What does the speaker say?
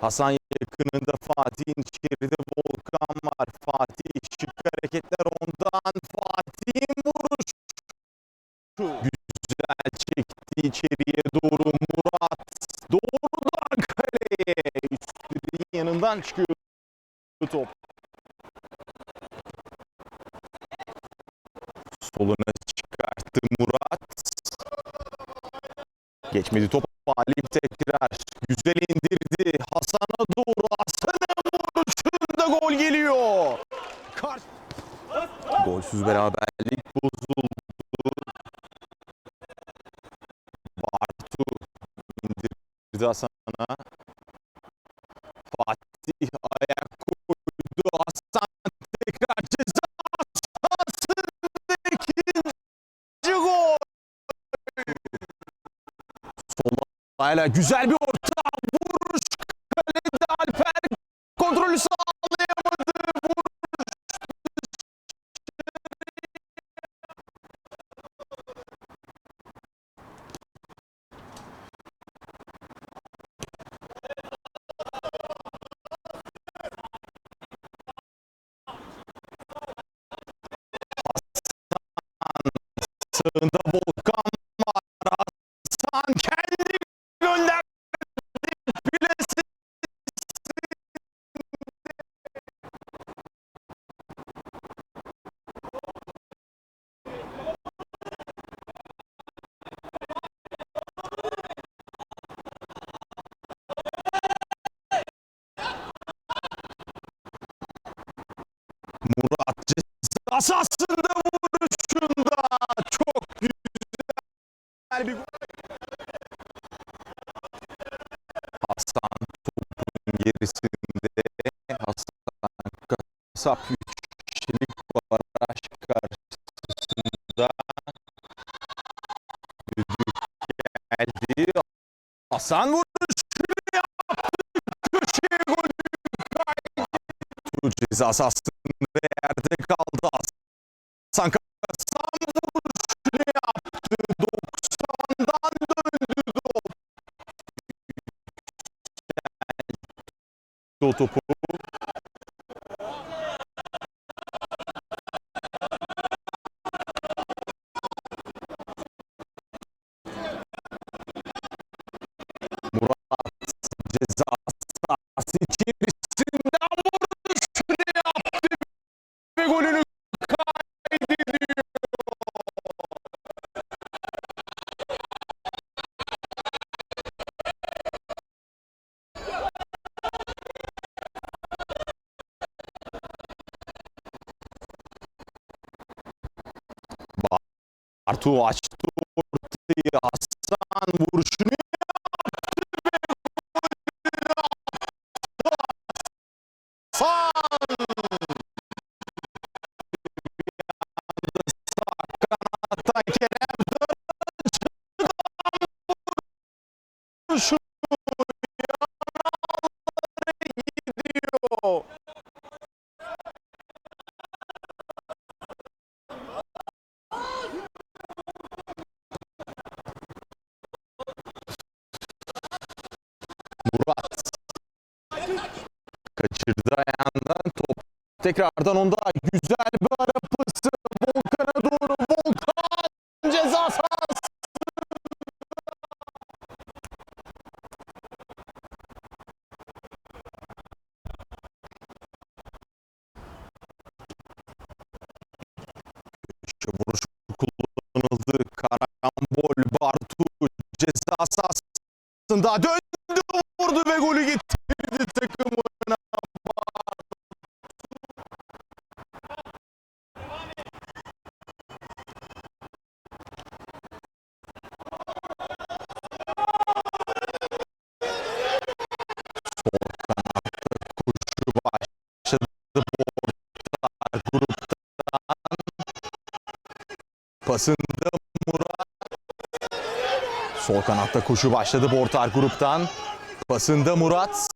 Hasan yakınında Fatih'in içeride Volkan var. Fatih şık hareketler ondan. Fatih'in vuruşu. Güzel çekti içeriye doğru Murat. Doğrudan kaleye. Üstünün yanından çıkıyor top. Soluna çıkarttı Murat. Geçmedi top. Halim tekrar. Güzel indirdi. Hasan'a doğru. Hasan'ın vuruşunda gol geliyor. Kar Golsüz beraberlik bozuldu. Bartu indirdi Hasan'a. Fatih ayak koydu. Hasan tekrar ceza hala güzel bir Sağında Volkan var. Hasan kendi gönderdi. Bilesi Murat ceza bir gol. Hasan topun gerisinde Hasan Kasap 3 kişilik baraj karşısında düdük geldi. Hasan vuruşunu yaptı. Köşeye golü kaydı. Ceza sahasında autopô Bartu açtı ortayı. Hasan vuruşunu Murat kaçırdı ayağından top. Tekrardan onda güzel bir ara pası. Volkan'a doğru. Volkan ceza sahası. Vuruş Pasında Murat. Sol kanatta koşu başladı Bortar gruptan. Pasında Murat.